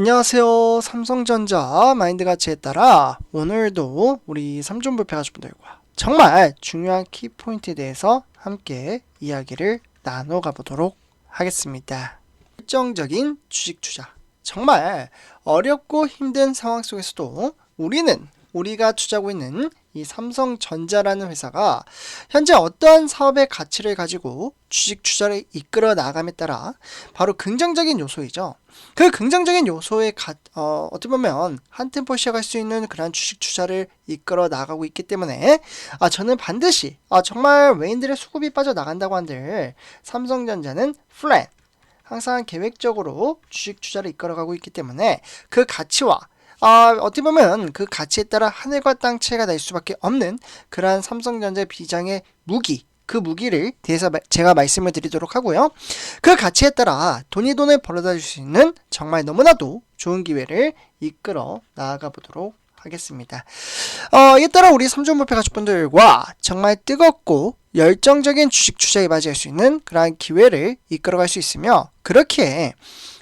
안녕하세요. 삼성전자 마인드 가치에 따라 오늘도 우리 삼존불패 가족분들과 정말 중요한 키포인트에 대해서 함께 이야기를 나눠가 보도록 하겠습니다. 일정적인 주식 투자. 정말 어렵고 힘든 상황 속에서도 우리는 우리가 투자하고 있는 이 삼성전자라는 회사가 현재 어떠한 사업의 가치를 가지고 주식 투자를 이끌어 나감에 따라 바로 긍정적인 요소이죠. 그 긍정적인 요소에 가, 어, 어떻게 보면 한 템포 시작할 수 있는 그런 주식 투자를 이끌어 나가고 있기 때문에 아, 저는 반드시 아, 정말 외인들의 수급이 빠져 나간다고 한들 삼성전자는 플랫 항상 계획적으로 주식 투자를 이끌어가고 있기 때문에 그 가치와 아, 어떻게 보면 그 가치에 따라 하늘과 땅 차이가 날 수밖에 없는 그러한 삼성전자 비장의 무기 그 무기를 대해서 마- 제가 말씀을 드리도록 하고요. 그 가치에 따라 돈이 돈을 벌어다 줄 수 있는 정말 너무나도 좋은 기회를 이끌어 나아가 보도록 하겠습니다. 어, 이에 따라 우리 삼존불패 가족분들과 정말 뜨겁고 열정적인 주식 투자에 맞이할 수 있는 그러한 기회를 이끌어갈 수 있으며 그렇게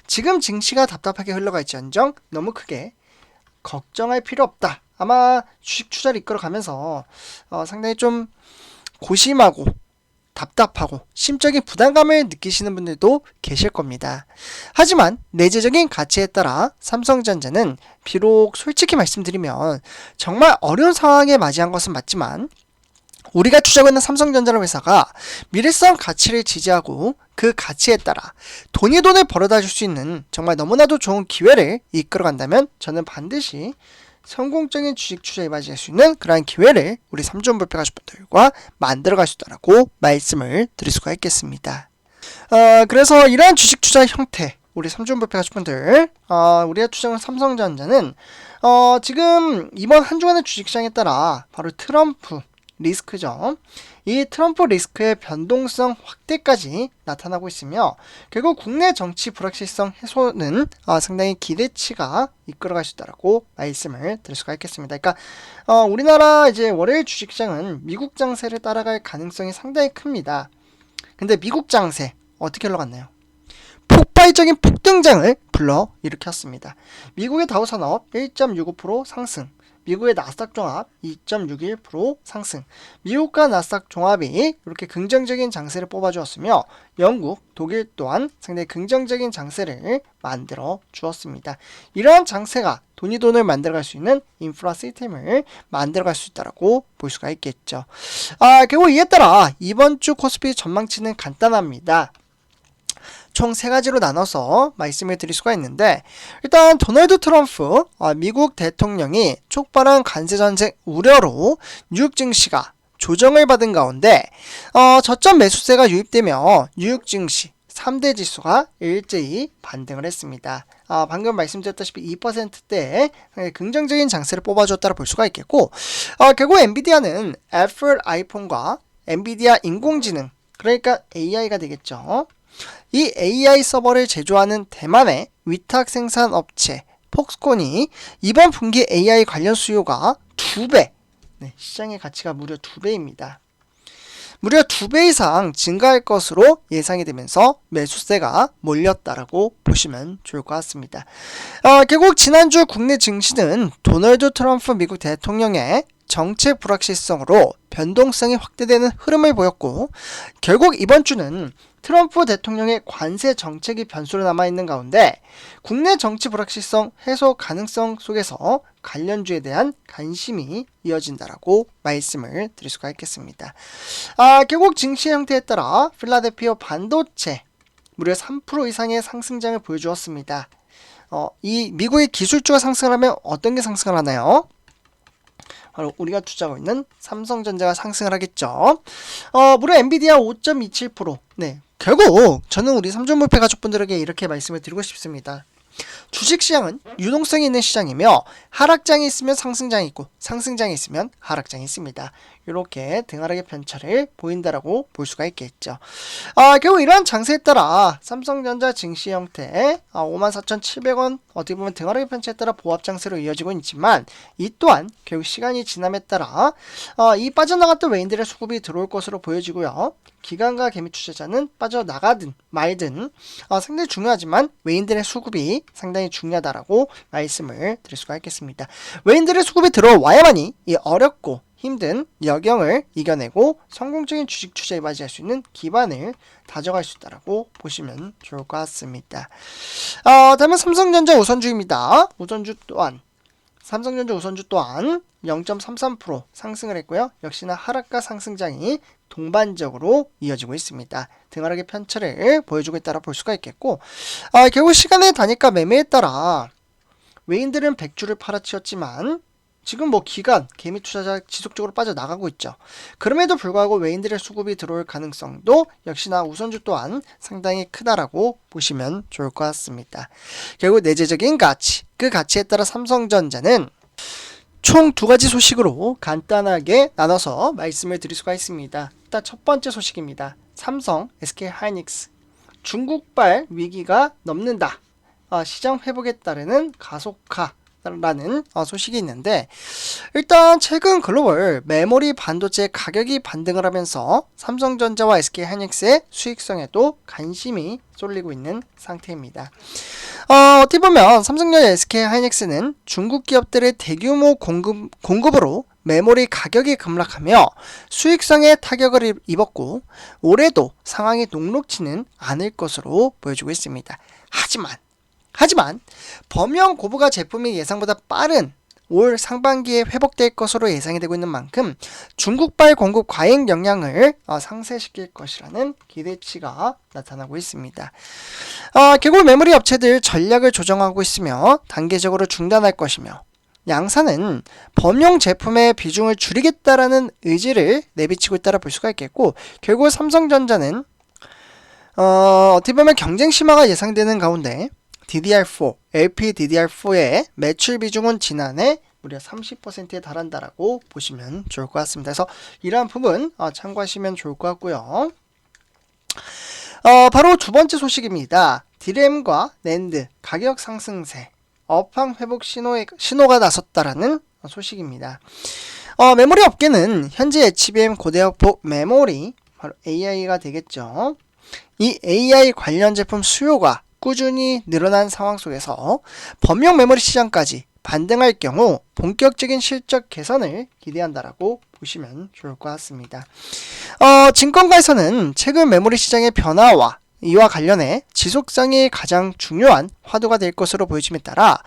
지금 증시가 답답하게 흘러가 있지언정 너무 크게 걱정할 필요 없다. 아마 주식 투자를 이끌어가면서 어, 상당히 좀 고심하고 답답하고 심적인 부담감을 느끼시는 분들도 계실 겁니다. 하지만 내재적인 가치에 따라 삼성전자는 비록 솔직히 말씀드리면 정말 어려운 상황에 맞이한 것은 맞지만 우리가 투자하고 있는 삼성전자라는 회사가 미래성 가치를 지지하고 그 가치에 따라 돈이 돈을 벌어다 줄 수 있는 정말 너무나도 좋은 기회를 이끌어 간다면 저는 반드시 성공적인 주식 투자에 맞이할 수 있는 그러한 기회를 우리 삼존불패 가족분들과 만들어 갈 수 있다라고 말씀을 드릴 수가 있겠습니다. 어, 그래서 이러한 주식 투자 형태 우리 삼존불패 가족분들 어, 우리가 투자한 삼성전자는 어, 지금 이번 한 주간의 주식시장에 따라 바로 트럼프 리스크죠. 이 트럼프 리스크의 변동성 확대까지 나타나고 있으며 결국 국내 정치 불확실성 해소는 어, 상당히 기대치가 이끌어갈 수 있다라고 말씀을 드릴 수가 있겠습니다. 그러니까 어, 우리나라 이제 월요일 주식시장은 미국 장세를 따라갈 가능성이 상당히 큽니다. 근데 미국 장세 어떻게 흘러갔나요? 폭발적인 폭등장을 불러 일으켰습니다. 미국의 다우 산업 1.65% 상승, 미국의 나스닥 종합 2.61% 상승, 미국과 나스닥 종합이 이렇게 긍정적인 장세를 뽑아주었으며 영국, 독일 또한 상당히 긍정적인 장세를 만들어 주었습니다. 이러한 장세가 돈이 돈을 만들어갈 수 있는 인프라 시스템을 만들어갈 수 있다라고 볼 수가 있겠죠. 아, 결국 이에 따라 이번 주 코스피 전망치는 간단합니다. 총 세 가지로 나눠서 말씀을 드릴 수가 있는데 일단 도널드 트럼프 어, 미국 대통령이 촉발한 관세 전쟁 우려로 뉴욕 증시가 조정을 받은 가운데 어, 저점 매수세가 유입되며 뉴욕 증시 3대 지수가 일제히 반등을 했습니다. 아, 방금 말씀드렸다시피 2%대의 긍정적인 장세를 뽑아줬다고 볼 수가 있겠고 어, 결국 엔비디아는 애플 아이폰과 엔비디아 인공지능 그러니까 AI가 되겠죠. 이 AI 서버를 제조하는 대만의 위탁 생산 업체 폭스콘이 이번 분기 AI 관련 수요가 두 배, 네, 시장의 가치가 무려 두 배입니다. 무려 두배 이상 증가할 것으로 예상이 되면서 매수세가 몰렸다라고 보시면 좋을 것 같습니다. 어, 결국 지난주 국내 증시는 도널드 트럼프 미국 대통령의 정책 불확실성으로 변동성이 확대되는 흐름을 보였고 결국 이번 주는 트럼프 대통령의 관세 정책이 변수로 남아있는 가운데 국내 정치 불확실성 해소 가능성 속에서 관련주에 대한 관심이 이어진다라고 말씀을 드릴 수가 있겠습니다. 아, 결국 증시 형태에 따라 필라델피아 반도체 무려 3% 이상의 상승장을 보여주었습니다. 어, 이 미국의 기술주가 상승하면 어떤 게 상승을 하나요? 바로 우리가 투자하고 있는 삼성전자가 상승을 하겠죠. 어, 무려 엔비디아 5.27%. 네. 결국 저는 우리 삼존물패 가족분들에게 이렇게 말씀을 드리고 싶습니다. 주식시장은 유동성이 있는 시장이며 하락장이 있으면 상승장이 있고 상승장이 있으면 하락장이 있습니다. 이렇게 등하락의 편차를 보인다라고 볼 수가 있겠죠. 아, 결국 이러한 장세에 따라 삼성전자 증시 형태 아, 54,700원 어떻게 보면 등하락의 편차에 따라 보합 장세로 이어지고 있지만 이 또한 결국 시간이 지남에 따라 어, 이 빠져나갔던 외인들의 수급이 들어올 것으로 보여지고요. 기관과 개미 투자자는 빠져나가든 말든 어, 상당히 중요하지만 외인들의 수급이 상당히 중요하다라고 말씀을 드릴 수가 있겠습니다. 외인들의 수급이 들어와야만이 이 어렵고 힘든 여경을 이겨내고 성공적인 주식 투자에 맞이할 수 있는 기반을 다져갈 수 있다라고 보시면 좋을 것 같습니다. 어, 다음은 삼성전자 우선주입니다. 우선주 또한 삼성전자 우선주 또한 0.33% 상승을 했고요. 역시나 하락과 상승장이 동반적으로 이어지고 있습니다. 등하락의 편차를 보여주고 있다라 볼 수가 있겠고, 아, 결국 시간의 단위가 매매에 따라 외인들은 100주를 팔아치웠지만 지금 뭐 기간 개미 투자자 지속적으로 빠져나가고 있죠. 그럼에도 불구하고 외인들의 수급이 들어올 가능성도 역시나 우선주 또한 상당히 크다라고 보시면 좋을 것 같습니다. 결국 내재적인 가치, 그 가치에 따라 삼성전자는 총 두 가지 소식으로 간단하게 나눠서 말씀을 드릴 수가 있습니다. 일단 첫 번째 소식입니다. 삼성, SK 하이닉스 중국발 위기가 넘는다. 아, 시장 회복에 따르는 가속화. 라는 어, 소식이 있는데 일단 최근 글로벌 메모리 반도체 가격이 반등을 하면서 삼성전자와 SK 하이닉스의 수익성에도 관심이 쏠리고 있는 상태입니다. 어, 어떻게 보면 삼성전자 SK 하이닉스는 중국 기업들의 대규모 공급, 공급으로 메모리 가격이 급락하며 수익성에 타격을 입었고 올해도 상황이 녹록치는 않을 것으로 보여지고 있습니다. 하지만 하지만 범용 고부가 제품이 예상보다 빠른 올 상반기에 회복될 것으로 예상이 되고 있는 만큼 중국발 공급 과잉 영향을 어, 상쇄시킬 것이라는 기대치가 나타나고 있습니다. 어, 결국 메모리 업체들 전략을 조정하고 있으며 단계적으로 중단할 것이며 양사는 범용 제품의 비중을 줄이겠다라는 의지를 내비치고 있다라 볼 수가 있겠고 결국 삼성전자는 어, 어떻게 보면 경쟁 심화가 예상되는 가운데 DDR4, LPDDR4의 매출 비중은 지난해 무려 30%에 달한다라고 보시면 좋을 것 같습니다. 그래서 이러한 부분 어, 참고하시면 좋을 것 같고요. 어, 바로 두 번째 소식입니다. 디램과 낸드 가격 상승세, 업황 회복 신호에, 신호가 나섰다라는 소식입니다. 어, 메모리 업계는 현재 HBM 고대역폭 메모리, 바로 AI가 되겠죠. 이 AI 관련 제품 수요가 꾸준히 늘어난 상황 속에서 범용 메모리 시장까지 반등할 경우 본격적인 실적 개선을 기대한다라고 보시면 좋을 것 같습니다. 어, 증권가에서는 최근 메모리 시장의 변화와 이와 관련해 지속성이 가장 중요한 화두가 될 것으로 보여짐에 따라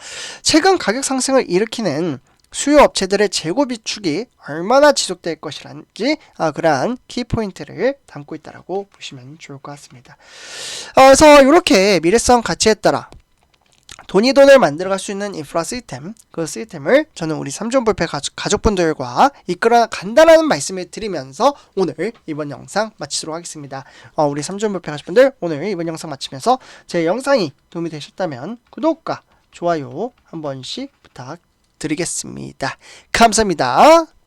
최근 가격 상승을 일으키는 수요 업체들의 재고 비축이 얼마나 지속될 것이란지 아, 그러한 키포인트를 담고 있다라고 보시면 좋을 것 같습니다. 어, 그래서 이렇게 미래성 가치에 따라 돈이 돈을 만들어갈 수 있는 인프라 시스템, 그 시스템을 저는 우리 삼존불패 가족, 분들과 이끌어 간다라는 말씀을 드리면서 오늘 이번 영상 마치도록 하겠습니다. 어, 우리 삼존불패 가족분들 오늘 이번 영상 마치면서 제 영상이 도움이 되셨다면 구독과 좋아요 한 번씩 부탁드립니다. 드리겠습니다. 감사합니다.